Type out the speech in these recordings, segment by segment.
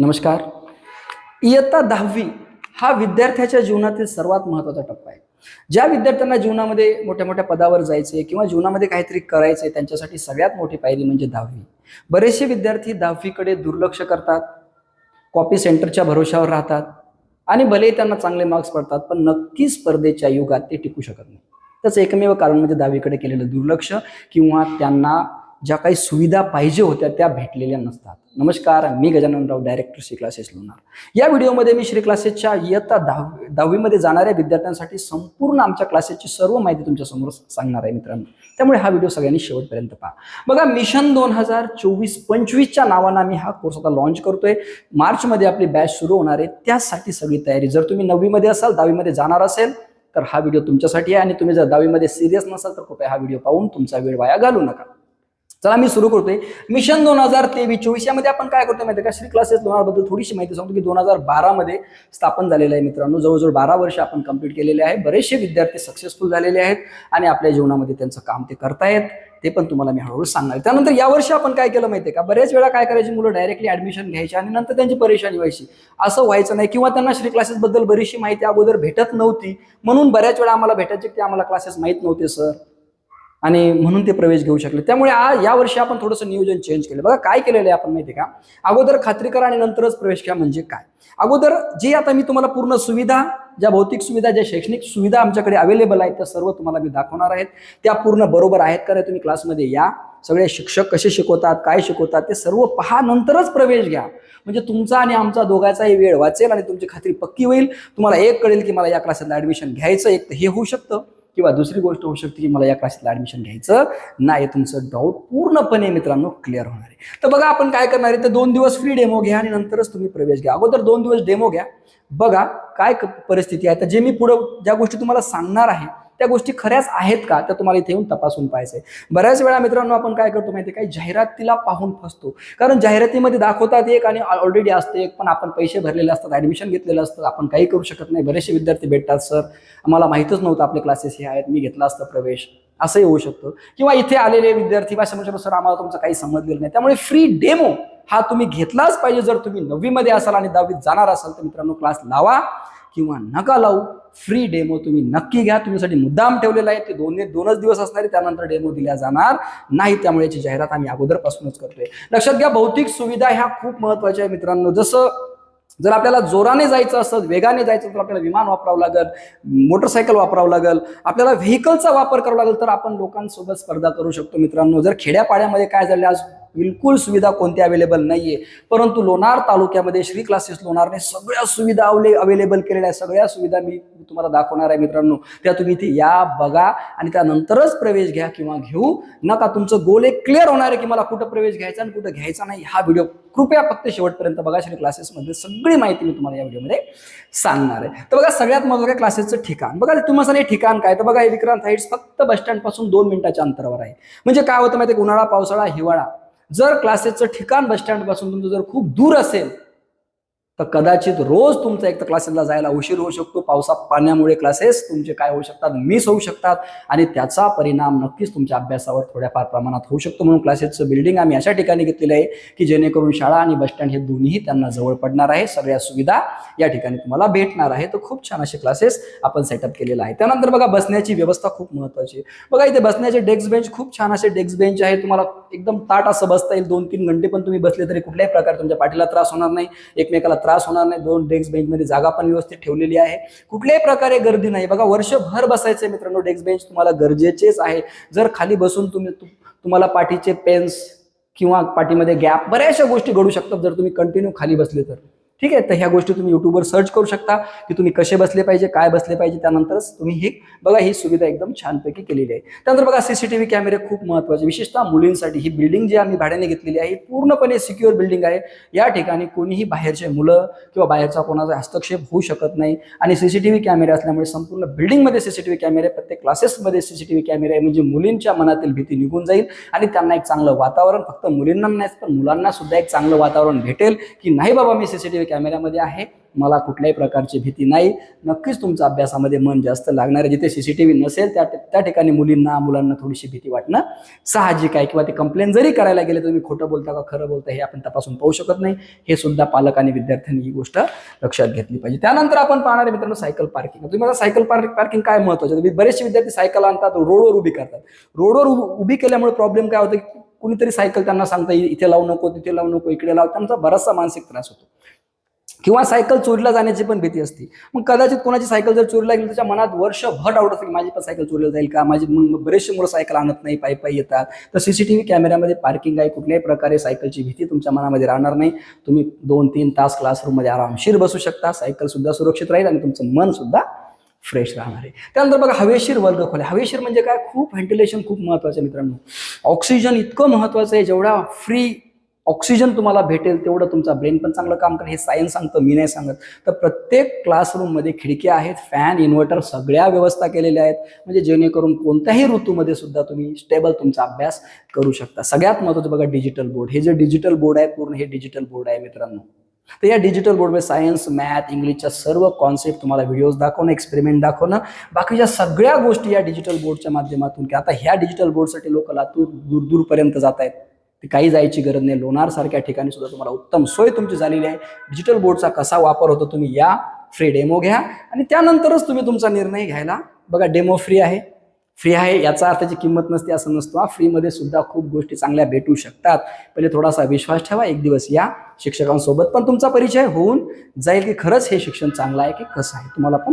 नमस्कार. इयत्ता दहावी हा विद्यार्थ्याच्या जीवनातील सर्वात महत्त्वाचा टप्पा आहे. ज्या विद्यार्थ्यांना जीवनामध्ये मोठ्या मोठ्या पदावर जायचे किंवा जीवनामध्ये काहीतरी करायचे त्यांच्यासाठी सगळ्यात मोठी पायरी म्हणजे दहावी. बरेचसे विद्यार्थी दहावीकडे दुर्लक्ष करतात कॉपी सेंटरच्या भरोशावर राहतात आणि भलेही त्यांना चांगले मार्क्स पडतात पण नक्की स्पर्धेच्या युगात ते टिकू शकत नाही. त्याचं एकमेव कारण म्हणजे दहावीकडे केलेलं दुर्लक्ष किंवा त्यांना ज्या काही सुविधा पाहिजे होत्या त्या भेटलेल्या नसतात. नमस्कार मी गजाननराव डायरेक्टर श्री क्लासेस लोणार. या व्हिडिओमध्ये मी श्री क्लासेसच्या इयत्ता दहावी दहावीमध्ये जाणाऱ्या विद्यार्थ्यांसाठी संपूर्ण आमच्या क्लासेसची सर्व माहिती तुमच्यासमोर सांगणार आहे मित्रांनो. त्यामुळे हा व्हिडिओ सगळ्यांनी शेवटपर्यंत पहा. बघा मिशन दोन हजार चोवीस पंचवीसच्या नावानं आम्ही हा कोर्स आता लॉन्च करतोय. मार्चमध्ये आपली बॅच सुरू होणार आहे. त्यासाठी सगळी तयारी. जर तुम्ही नववीमध्ये असाल दहावीमध्ये जाणार असेल तर हा व्हिडिओ तुमच्यासाठी आहे. आणि तुम्ही जर दहावीमध्ये सिरियस नसाल तर कृपया हा व्हिडिओ पाहून तुमचा वेळ वाया घालू नका. चला मी सुरू करतोय. मिशन दोन हजार तेवीस चोवीस यामध्ये आपण काय करतोय माहिती का? श्री क्लासेस बद्दल थोडीशी माहिती सांगतो की दोन हजार बारामध्ये स्थापन झालेलं आहे मित्रांनो. जवळजवळ बारा वर्ष आपण कंप्लीट केलेले आहे. बरेचसे विद्यार्थी सक्सेसफुल झालेले आहेत आणि आपल्या जीवनामध्ये त्यांचं काम ते करतायत. ते पण तुम्हाला मी हळूहळू सांगणार त्यानंतर यावर्षी आपण काय केलं माहितीये का? बरेच वेळा काय करायची मुलं डायरेक्टली ऍडमिशन घ्यायची आणि नंतर त्यांची परेशानी व्हायची असं व्हायचं नाही किंवा त्यांना श्री क्लासेस बद्दल बरीचशी माहिती अगोदर भेटत नव्हती. म्हणून बऱ्याच वेळा आम्हाला भेटायचे की आम्हाला क्लासेस माहीत नव्हते सर आणि म्हणून ते प्रवेश घेऊ शकले. त्यामुळे आज या वर्षी आपण थोडंसं नियोजन चेंज केलं. बघा काय केलेलं आहे आपण माहिती आहे का? अगोदर खात्री करा आणि नंतरच प्रवेश घ्या म्हणजे काय? अगोदर जे आता मी तुम्हाला पूर्ण सुविधा ज्या भौतिक सुविधा ज्या शैक्षणिक सुविधा आमच्याकडे अवेलेबल आहेत त्या सर्व तुम्हाला मी दाखवणार आहेत. त्या पूर्ण बरोबर आहेत का तुम्ही क्लासमध्ये या. सगळे शिक्षक कसे शिकवतात काय शिकवतात ते सर्व पहा नंतरच प्रवेश घ्या. म्हणजे तुमचा आणि आमचा दोघांचाही वेळ वाचेल आणि तुमची खात्री पक्की होईल. तुम्हाला एक कळेल की मला या क्लासला ऍडमिशन घ्यायचं एक तर हे होऊ शकतं. किंवा दुसरी गोष्ट होऊ शकते की मला या क्लासला ऍडमिशन घ्यायचं नाही तुमचं डाऊट पूर्णपणे मित्रांनो क्लिअर होणार आहे. तर बघा आपण काय करणार आहे? तर दोन दिवस फ्री डेमो घ्या आणि नंतरच तुम्ही प्रवेश घ्या. अगोदर दोन दिवस डेमो घ्या. बघा काय परिस्थिती आहे? तर जे मी पुढं ज्या गोष्टी तुम्हाला सांगणार आहे त्या गोष्टी खऱ्याच आहेत का? त्या तुम्हाला इथे येऊन तपासून पाहायचं आहे बऱ्याच वेळा मित्रांनो आपण काय करतो माहिती आहे जाहिरातीला पाहून फसतो. कारण जाहिरातीमध्ये दाखवतात एक आणि ऑलरेडी असते एक पण आपण पैसे भरलेले असतात ऍडमिशन घेतलेलं असतं आपण काही करू शकत नाही. बरेचसे विद्यार्थी भेटतात सर आम्हाला माहीतच नव्हतं आपले क्लासेस हे आहेत मी घेतला असतं प्रवेश. असंही होऊ शकतं. किंवा इथे आलेले विद्यार्थी भाषा म्हणजे सर आम्हाला तुमचं काही समजलेलं नाही. त्यामुळे फ्री डेमो हा तुम्ही घेतलाच पाहिजे. जर तुम्ही नववीमध्ये असाल आणि दहावीत जाणार असाल तर मित्रांनो क्लास लावा किंवा नका लावू. फ्री डेमो तुम्ही नक्की घ्या. तुमच्यासाठी मुद्दाम ठेवलेला आहे. ते दोन्ही दोनच दिवस असणार आहे त्यानंतर डेमो दिल्या जाणार नाही. त्यामुळे याची जाहिरात आम्ही अगोदरपासूनच करतोय. लक्षात घ्या भौतिक सुविधा ह्या खूप महत्त्वाच्या आहे मित्रांनो. जसं जर आपल्याला जोराने जायचं असेल वेगाने जायचं तर आपल्याला विमान वापरावं लागेल मोटरसायकल वापरावं लागेल आपल्याला व्हेकलचा वापर करावा लागेल तर आपण लोकांसोबत स्पर्धा करू शकतो मित्रांनो. जर खेड्यापाड्यामध्ये काय झालं आज बिलकुल सुविधा कोणत्या अवेलेबल नाहीये. परंतु लोणार तालुक्यामध्ये श्री क्लासेस लोणारने सगळ्या सुविधा अवले अवेलेबल केलेल्या आहेत. सगळ्या सुविधा मी तुम्हाला दाखवणार आहे मित्रांनो. त्या तुम्ही इथे या बघा आणि त्यानंतरच प्रवेश घ्या किंवा घेऊ नका. तुमचं गोल एक क्लिअर होणार आहे की मला कुठं प्रवेश घ्यायचा आणि कुठं घ्यायचा नाही. हा व्हिडिओ कृपया फक्त शेवटपर्यंत बघा. श्री क्लासेसमध्ये सगळी माहिती मी तुम्हाला या व्हिडिओमध्ये सांगणार आहे. तर बघा सगळ्यात महत्त्वाच्या क्लासेसचं ठिकाण. बघा तुम्हाला हे ठिकाण काय? तर बघा हे विक्रांत हाईट्स फक्त बस स्टँडपासून दोन मिनिटाच्या अंतरावर आहे. म्हणजे काय होतं माहिती आहे, उन्हाळा पावसाळा हिवाळा. जर क्लासेसचं ठिकाण बस स्टँडपासून तुमचं जर खूप दूर असेल तर कदाचित रोज तुमचा एक तर क्लासेसला जायला उशीर होऊ शकतो पावसा पाण्यामुळे क्लासेस तुमचे काय होऊ शकतात मिस होऊ शकतात आणि त्याचा परिणाम नक्कीच तुमच्या अभ्यासावर थोड्याफार प्रमाणात होऊ शकतो. म्हणून क्लासेसचं बिल्डिंग आम्ही अशा ठिकाणी घेतलेलं आहे की जेणेकरून शाळा आणि बस स्टँड हे दोन्ही त्यांना जवळ पडणार आहे. सगळ्या सुविधा या ठिकाणी तुम्हाला भेटणार आहे. तर खूप छान असे क्लासेस आपण सेटअप केलेला आहे त्यानंतर बघा बसण्याची व्यवस्था खूप महत्त्वाची आहे. बघा इथे बसण्याचे डेस्क बेंच खूप छान असे डेस्क बेंच आहे. तुम्हाला एकदम ताट असं बसता येईल. दोन तीन घंटे पण तुम्ही बसले तरी कुठल्याही प्रकारे तुमच्या पाठीला त्रास होणार नाही. एकमेकाला त्रास होणार नाही. दोन डेस्क बेंचमध्ये जागा पण व्यवस्थित ठेवलेली आहे. कुठल्याही प्रकारे गर्दी नाही. बघा वर्षभर बसायचे मित्रांनो डेस्क बेंच. तुम्हाला गरजेचेच आहे. जर खाली बसून तुम्ही तुम्हाला पाठीचे पेन्स किंवा पाठीमध्ये गॅप बऱ्याचशा गोष्टी घडू शकतात जर तुम्ही कंटिन्यू खाली बसले तर. ठीक आहे? तर ह्या गोष्टी तुम्ही युट्यूबवर सर्च करू शकता की तुम्ही कसे बसले पाहिजे काय बसले पाहिजे त्यानंतरच तुम्ही ही बघा ही सुविधा एकदम छानपैकी केलेली आहे. त्यानंतर बघा सीसीटीव्ही कॅमेरे खूप महत्त्वाचे विशेषतः मुलींसाठी ही बिल्डिंग जी आम्ही भाड्याने घेतलेली आहे ही पूर्णपणे सिक्युअर बिल्डिंग आहे. या ठिकाणी कोणीही बाहेरचे मुलं किंवा बाहेरचा कोणाचा हस्तक्षेप होऊ शकत नाही. आणि सीसीटीव्ही कॅमेरे असल्यामुळे संपूर्ण बिल्डिंगमध्ये सीसीटीव्ही कॅमेरे प्रत्येक क्लासेसमध्ये सीसीटीव्ही कॅमेरे आहे. म्हणजे मुलींच्या मनातील भीती निघून जाईल आणि त्यांना एक चांगलं वातावरण फक्त मुलींना नाहीच पण मुलांना सुद्धा एक चांगलं वातावरण भेटेल की नाही बाबा मी सीसीटीव्ही कॅमेऱ्यामध्ये आहे. मला कुठल्याही प्रकारची भीती नाही. नक्कीच तुमचा अभ्यासामध्ये मन जास्त लागणार आहे. जिथे सीसीटीव्ही नसेल त्या त्या ठिकाणी मुलींना मुलांना थोडीशी भीती वाटणं साहजिक आहे किंवा ते कंप्लेंट जरी करायला गेले तुम्ही खोटं बोलता का खरं बोलता हे आपण तपासून पाहू शकत नाही. हे सुद्धा पालक आणि विद्यार्थ्यांनी ही गोष्ट लक्षात घेतली पाहिजे. त्यानंतर आपण पाहणार आहे मित्रांनो सायकल पार्किंग. तुम्ही मला सायकल पार्किंग पार्किंग काय महत्वाचं बरेचसे विद्यार्थी सायकल आणतात रोडवर उभी करतात. रोडवर उभी केल्यामुळे प्रॉब्लेम काय होतं? कुणीतरी सायकल त्यांना सांगता इथे लावू नको तिथे लावू नको इकडे लाव. त्यांचा बराचसा मानसिक त्रास होतो. किंवा सायकल चोरीला जाण्याची पण भीती असते. मग कदाचित कोणाची सायकल जर चोरीला गेली त्याच्या मनात वर्षभर डाऊट असतं की माझी पण सायकल चोरीला जाईल का? माझी मग बरेचसे मुलं सायकल आणत नाही पायी पायी येतात. तर सीसीटीव्ही कॅमेऱ्यामध्ये पार्किंग आहे कुठल्याही प्रकारे सायकलची भीती तुमच्या मनामध्ये राहणार नाही. तुम्ही दोन तीन तास क्लासरूममध्ये आरामशीर बसू शकता. सायकल सुद्धा सुरक्षित राहील आणि तुमचं मन सुद्धा फ्रेश राहणार आहे. त्यानंतर बघा हवेशीर वर्ग खोल्या हवेशीर म्हणजे काय? खूप व्हेंटिलेशन खूप महत्वाचं आहे मित्रांनो. ऑक्सिजन इतकं महत्वाचं आहे जेवढा फ्री ऑक्सिजन तुम्हाला भेटेल तेवढं तुमचा ब्रेन पण चांगलं काम करेल. हे सायन्स सांगतं मी नाही सांगत. तर प्रत्येक क्लासरूममध्ये खिडक्या आहेत फॅन इन्व्हर्टर सगळ्या व्यवस्था केलेल्या आहेत. म्हणजे जेणेकरून कोणत्याही ऋतूमध्ये सुद्धा तुम्ही स्टेबल तुमचा अभ्यास करू शकता. सगळ्यात महत्त्वाचं बघा डिजिटल बोर्ड हे जे डिजिटल बोर्ड आहे पूर्ण हे डिजिटल बोर्ड आहे मित्रांनो. तर या डिजिटल बोर्डमध्ये सायन्स मॅथ इंग्लिशच्या सर्व कॉन्सेप्ट तुम्हाला व्हिडिओज दाखवणं एक्सपेरिमेंट दाखवणं. बाकीच्या सगळ्या गोष्टी या डिजिटल बोर्डच्या माध्यमातून. की आता ह्या डिजिटल बोर्डसाठी लोक लातूर दूर दूरपर्यंत जात आहेत काही जायची गरज नाही. लोणार सारख्या ठिकाणी सुद्धा तुम्हाला उत्तम सोय तुमची झालेली आहे. डिजिटल बोर्डचा कसा वापर होतो तुम्ही या फ्री डेमो घ्या. आणि त्यानंतरच तुम्ही तुमचा निर्णय घ्यायला बघा डेमो फ्री आहे. फ्री आहे याचा अर्थाची किंमत नसते असं नसतो. हा फ्रीमध्ये सुद्धा खूप गोष्टी चांगल्या भेटू शकतात. पहिले थोडासा विश्वास ठेवा एक दिवस या शिक्षकांसोबत. पण तुमचा परिचय होऊन जाईल की खरंच हे शिक्षण चांगलं आहे की कसं आहे? तुम्हाला पण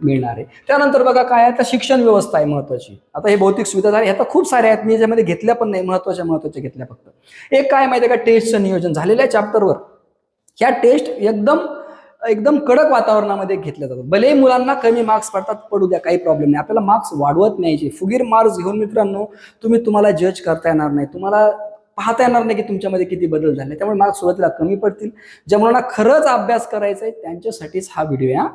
मिळणार आहे. त्यानंतर बघा काय आहे तर शिक्षण व्यवस्था आहे महत्वाची आता हे भौतिक सुविधा झाली ह्या तर खूप साऱ्या आहेत मी याच्यामध्ये घेतल्या पण नाही महत्त्वाच्या महत्त्वाच्या घेतल्या फक्त. एक काय माहिती आहे का टेस्टचं नियोजन झालेलं आहे चॅप्टरवर ह्या टेस्ट एकदम एकदम कडक वातावरणामध्ये घेतल्या जातात. भलेही मुलांना कमी मार्क्स पडतात पडू द्या काही प्रॉब्लेम नाही. आपल्याला मार्क्स वाढवत न्यायचे फुगीर मार्क्स घेऊन मित्रांनो तुम्ही तुम्हाला जज करता येणार नाही. तुम्हाला पाहता येणार नाही की तुमच्यामध्ये किती बदल झाले. त्यामुळे मार्क्स सुरुवातीला कमी पडतील. ज्या मुलांना खरंच अभ्यास करायचा आहे त्यांच्यासाठीच हा व्हिडिओ या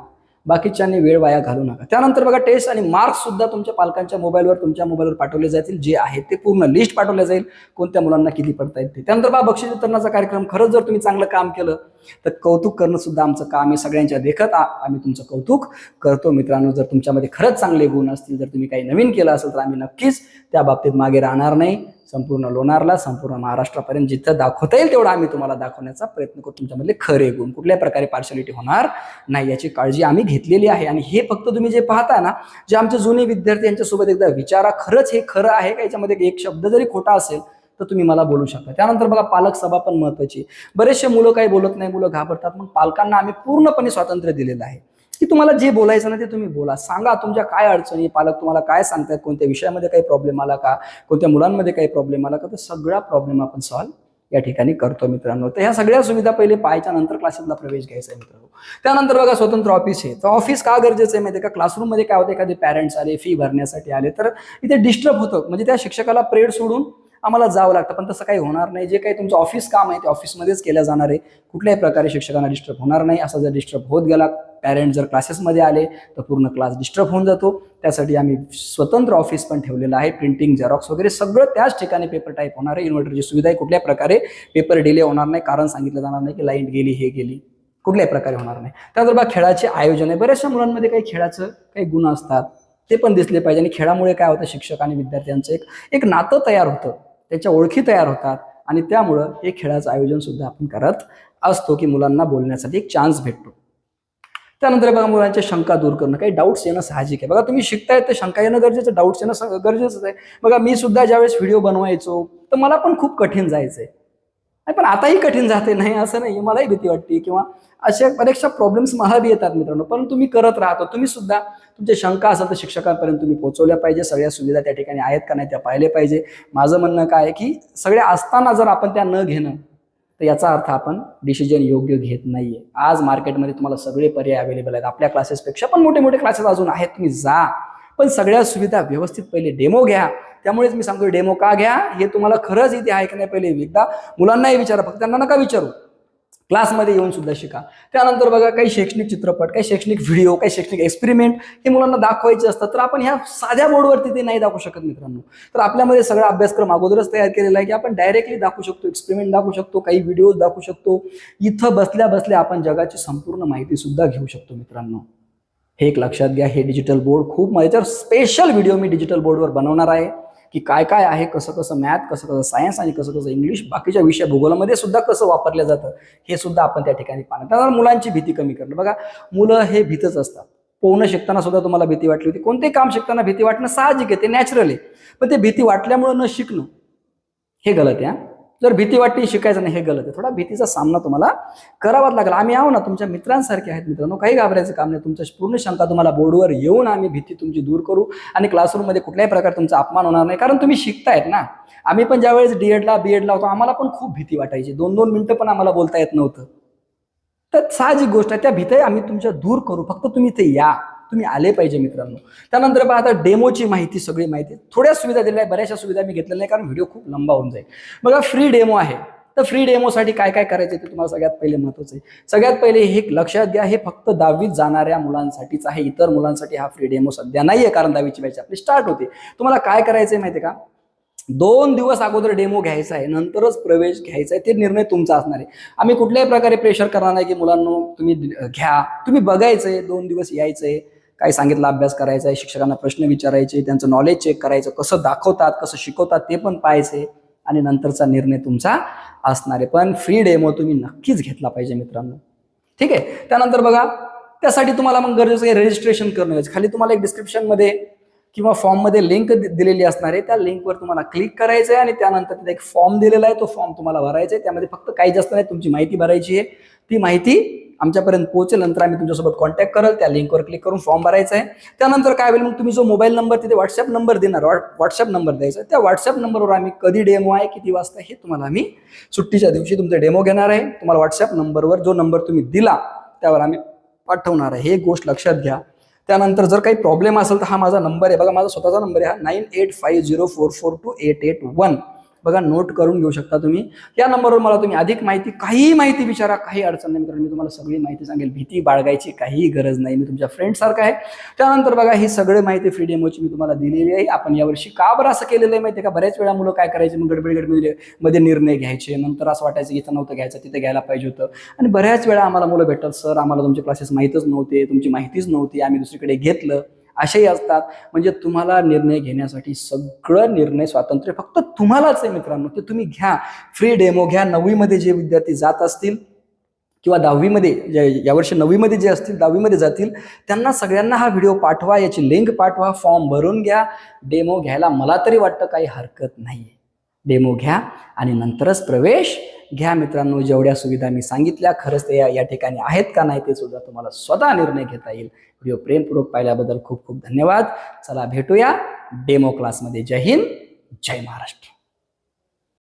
बाकीच्यांनी वेळ वाया घालू नका. त्यानंतर बघा टेस्ट आणि मार्क्स सुद्धा तुमच्या पालकांच्या मोबाईलवर तुमच्या मोबाईलवर पाठवले जातील जे आहे ते पूर्ण लिस्ट पाठवले जाईल कोणत्या मुलांना किती पडता येते त्यानंतर बा बक्षीस वितरणाचा कार्यक्रम खरंच जर तुम्ही चांगलं काम केलं तर कौतुक करणं सुद्धा आमचं काम आहे सगळ्यांच्या देखत आम्ही तुमचं कौतुक करतो. मित्रांनो जर तुमच्यामध्ये खरंच चांगले गुण असतील जर तुम्ही काही नवीन केलं असेल तर आम्ही नक्कीच त्या बाबतीत मागे राहणार नाही. संपूर्ण लोणारला संपूर्ण महाराष्ट्रापर्यंत जिथं दाखवता येईल तेवढं आम्ही तुम्हाला दाखवण्याचा प्रयत्न करू तुमच्यामधले खरे गुण कुठल्याही प्रकारे पार्शलिटी होणार नाही याची काळजी आम्ही घेतलेली आहे. आणि हे फक्त तुम्ही जे पाहता ना जे आमचे जुने विद्यार्थी यांच्यासोबत एकदा विचारा खरंच हे खरं आहे का? याच्यामध्ये एक शब्द जरी खोटा असेल तर तुम्ही मला बोलू शकता. त्यानंतर बघा पालक सभा पण महत्वाची बरेचसे मुलं काही बोलत नाही मुलं घाबरतात. मग पालकांना आम्ही पूर्णपणे स्वातंत्र्य दिलेलं आहे. की तुम्हाला जे बोलायचं ना ते तुम्ही बोला. सांगा तुमच्या काय अडचणी पालक तुम्हाला काय सांगतात कोणत्या विषयामध्ये काही प्रॉब्लेम आला का कोणत्या मुलांमध्ये काही प्रॉब्लेम आला का तर सगळा प्रॉब्लेम आपण सॉल्व्ह या ठिकाणी करतो मित्रांनो. तर ह्या सगळ्या सुविधा पहिले पाहायच्या नंतर क्लासेसला प्रवेश घ्यायचा आहे मित्रांनो. त्यानंतर बघा स्वतंत्र ऑफिस आहे. तर ऑफिस का गरजेचं आहे माहिती का? का क्लासरूममध्ये काय होतं एखादे पॅरेंट्स आले फी भरण्यासाठी आले तर इथे डिस्टर्ब होतं. म्हणजे त्या शिक्षकाला प्रेड सोडून आम्हाला जावं लागतं. पण तसं काही होणार नाही. जे काही तुमचं ऑफिस काम आहे ते ऑफिसमध्येच केलं जाणार आहे. कुठल्याही प्रकारे शिक्षकांना डिस्टर्ब होणार नाही. असं जर डिस्टर्ब होत गेला पॅरेंट जर क्लासेसमध्ये आले तर पूर्ण क्लास डिस्टर्ब होऊन जातो. त्यासाठी आम्ही स्वतंत्र ऑफिस पण ठेवलेलं आहे. प्रिंटिंग झेरॉक्स वगैरे सगळं त्याच ठिकाणी पेपर टाईप होणार आहे. इन्व्हर्टरची सुविधा आहे कुठल्या प्रकारे पेपर डिले होणार नाही. कारण सांगितलं जाणार नाही की लाइट गेली हे गेली. कुठल्याही प्रकारे होणार नाही. त्यानंतर बघा खेळाचे आयोजन आहे. बऱ्याचशा मुलांमध्ये काही खेळाचं काही गुण असतात. ते पण दिसले पाहिजे. आणि खेळामुळे काय होतं? शिक्षक आणि विद्यार्थ्यांचं एक एक नातं तयार होतं. त्याच्या ओळखी तयार होतात. आणि त्यामुळं हे खेळाचं आयोजन सुद्धा आपण करत असतो की मुलांना बोलण्यासाठी एक चान्स भेटतो. त्यानंतर बघा मुलांच्या शंका दूर करणं. काही डाऊट्स येणं साहजिक आहे. बघा तुम्ही शिकताय तर शंका येणं गरजेचं डाऊट्स येणं स- गरजेचंच आहे. बघा मी सुद्धा ज्यावेळेस व्हिडिओ बनवायचो तर मला पण खूप कठीण जायचं आहे नाही पण आताही कठीण जाते. नाही असं नाही मलाही भीती वाटते. किंवा अशा बऱ्याचशा प्रॉब्लेम्स मला बी येतात मित्रांनो. पण तुम्ही करत राहतो. तुम्ही सुद्धा तुमच्या शंका असेल तर शिक्षकांपर्यंत तुम्ही पोहोचवल्या पाहिजे. सगळ्या सुविधा त्या ठिकाणी आहेत का नाही त्या पाहिले पाहिजे. माझं म्हणणं काय आहे की सगळ्या असताना जर आपण त्या न घेणं तर याचा अर्थ आपण डिसिजन योग्य घेत नाहीये. आज मार्केटमध्ये तुम्हाला सगळे पर्याय अवेलेबल आहेत. आपल्या क्लासेसपेक्षा पण मोठे मोठे क्लासेस अजून आहेत. तुम्ही जा. पण सगळ्या सुविधा व्यवस्थित पहिले डेमो घ्या. त्यामुळेच मी सांगतो डेमो का घ्या? हे तुम्हाला खरंच इथे आहे की नाही पहिले एकदा मुलांनाही विचारा फक्त त्यांना नका विचारू. क्लासमध्ये येऊन सुद्धा शिका. त्यानंतर बघा काही शैक्षणिक चित्रपट काही शैक्षणिक व्हिडिओ काही शैक्षणिक एक्सपेरिमेंट हे मुलांना दाखवायचे असतात. तर आपण ह्या साध्या बोर्डवरती ते नाही दाखवू शकत मित्रांनो. तर आपल्यामध्ये सगळा अभ्यासक्रम अगोदरच तयार केलेला आहे की आपण डायरेक्टली दाखवू शकतो एक्सपेरिमेंट दाखवू शकतो काही व्हिडिओज दाखवू शकतो. इथं बसल्या बसल्या आपण जगाची संपूर्ण माहिती सुद्धा घेऊ शकतो मित्रांनो. हे एक लक्षात घ्या हे डिजिटल बोर्ड खूप याच्यावर स्पेशल व्हिडिओ मी डिजिटल बोर्डवर बनवणार आहे की काय काय आहे कसं कसं मॅथ कसं कसं सायन्स आणि कसं कसं इंग्लिश बाकीच्या विषय भूगोलामध्ये सुद्धा कसं वापरलं जातं हे सुद्धा आपण त्या ठिकाणी पाहणार. त्यानंतर मुलांची भीती कमी करणं. बघा मुलं हे भीतच असतात. पोहणं शिकताना सुद्धा तुम्हाला भीती वाटली होती. कोणतेही काम शिकताना भीती वाटणं? साहजिक आहे ते नॅचरल आहे. पण ते भीती वाटल्यामुळं न शिकणं हे गलत आहे जर भीती वाटते शिकायचं नाही हे गलत आहे. थोडा भीतीचा सामना तुम्हाला करावाच लागला. आम्ही आहो ना तुमच्या मित्रांसारखे आहेत मित्रांनो. काही घाबरायचं काम नाही. तुमच्या पूर्ण शंका तुम्हाला बोर्डवर येऊन आम्ही भीती तुमची दूर करू आणि क्लासरूममध्ये कुठल्याही प्रकारे तुमचा अपमान होणार नाही. कारण तुम्ही शिकतायत ना. आम्ही पण ज्यावेळेस डीएडला बीएडला होतो आम्हाला पण खूप भीती वाटायची. दोन दोन मिनटं पण आम्हाला बोलता येत नव्हतं. तर साहजिक गोष्ट आहे त्या भीती आम्ही तुमच्या दूर करू. फक्त तुम्ही ते या. तुम्ही आले पाहिजे मित्रांनो. त्यानंतर पहा आता डेमोची माहिती सगळी माहिती थोड्या सुविधा दिल्या आहेत बऱ्याचशा सुविधा मी घेतलेल्या नाही कारण व्हिडिओ खूप लंबा होऊन जाईल. बघा फ्री डेमो आहे. तर फ्री डेमोसाठी काय काय करायचं ते तुम्हाला सगळ्यात पहिले महत्वाचं आहे. सगळ्यात पहिले हे लक्षात घ्या हे फक्त दहावीत जाणाऱ्या मुलांसाठीच आहे. इतर मुलांसाठी हा फ्री डेमो सध्या नाही आहे कारण दहावीची बॅच आपली स्टार्ट होते. तुम्हाला काय करायचंय माहिती आहे का? दोन दिवस अगोदर डेमो घ्यायचा आहे नंतरच प्रवेश घ्यायचा आहे ते निर्णय तुमचा असणार आहे. आम्ही कुठल्याही प्रकारे प्रेशर करणार नाही की मुलांना तुम्ही घ्या. तुम्ही बघायचंय दोन दिवस यायचंय. काय सांगितलं अभ्यास करायचा आहे शिक्षकांना प्रश्न विचारायचे त्यांचं नॉलेज चेक करायचं कसं दाखवतात कसं शिकवतात ते पण पाहायचे आणि नंतरचा निर्णय तुमचा असणार आहे. पण फ्री डेमो तुम्ही नक्कीच घेतला पाहिजे मित्रांनो. ठीक आहे? त्यानंतर बघा त्यासाठी तुम्हाला मग गरजेचं आहे रजिस्ट्रेशन करणं खाली तुम्हाला एक डिस्क्रिप्शनमध्ये किंवा फॉर्ममध्ये लिंक दिलेली असणार आहे. त्या लिंकवर तुम्हाला क्लिक करायचं आहे आणि त्यानंतर तिथे एक फॉर्म दिलेला आहे. तो फॉर्म तुम्हाला भरायचा आहे. त्यामध्ये फक्त काही जास्त नाही तुमची माहिती भरायची आहे. ती माहिती आमच्यापर्यंत पोहोचेल नंतर आम्ही तुमच्यासोबत कॉन्टॅक्ट करेल त्या लिंकवर क्लिक करून फॉर्म भरायचा आहे त्यानंतर काय होईल मग तुम्ही जो मोबाईल नंबर तिथे व्हॉट्सअप नंबर देणार व्हॉट्सअप नंबर द्यायचा आहे. त्या व्हॉट्सअप नंबरवर आम्ही कधी डेमो आहे किती वाजता हे तुम्हाला आम्ही सुट्टीच्या दिवशी तुमचा डेमो घेणार आहे. तुम्हाला व्हॉट्सअप नंबरवर जो नंबर तुम्ही दिला त्यावर आम्ही पाठवणार आहे. हे गोष्ट लक्षात घ्या. त्यानंतर जर काही प्रॉब्लेम असेल तर हा माझा नंबर आहे. बघा माझा स्वतःचा नंबर आहे हा nine eight five zero four four two eight eight one बघा नोट करून घेऊ शकता तुम्ही. या नंबरवर मला तुम्ही अधिक माहिती काही माहिती विचारा काही अडचण नाही मित्रांनो. मी तुम्हाला सगळी माहिती सांगेल. भीती बाळगायची काही गरज नाही. मी तुमच्या फ्रेंडसारखं आहे. त्यानंतर बघा ही सगळी माहिती फ्री डेमोची मी तुम्हाला दिलेली आहे. आपण यावर्षी का बरं असं केलेलं आहे माहिती आहे का? बऱ्याच वेळा मुलं काय करायचे? मग गडबडी गडबडी मध्ये निर्णय घ्यायचे. नंतर असं वाटायचं इथं नव्हतं घ्यायचं तिथे घ्यायला पाहिजे होतं. आणि बऱ्याच वेळा आम्हाला मुलं भेटतात. सर आम्हाला तुमचे क्लासेस माहीतच नव्हते. तुमची माहितीच नव्हती. आम्ही दुसरीकडे घेतलं. असेही असतात. म्हणजे तुम्हाला निर्णय घेण्यासाठी सगळं निर्णय स्वातंत्र्य फक्त तुम्हालाच आहे मित्रांनो. ते तुम्ही घ्या. फ्री डेमो घ्या. नववीमध्ये जे विद्यार्थी जात असतील किंवा दहावीमध्ये यावर्षी नववीमध्ये जे असतील दहावीमध्ये जातील त्यांना सगळ्यांना हा व्हिडिओ पाठवा. याची लिंक पाठवा. फॉर्म भरून घ्या. डेमो घ्यायला मला तरी वाटतं काही हरकत नाही डेमो घ्या आणि नंतरच प्रवेश घ्या मित्रांनो. जेवढ्या सुविधा मी सांगितल्या खरंच ते या या ठिकाणी आहेत का नाही ते सुद्धा तुम्हाला स्वतः निर्णय घेता येईल. व्हिडिओ प्रेमपूर्वक पाहिल्याबद्दल खूप खूप धन्यवाद. चला भेटूया डेमो क्लासमध्ये जय हिंद जय महाराष्ट्र.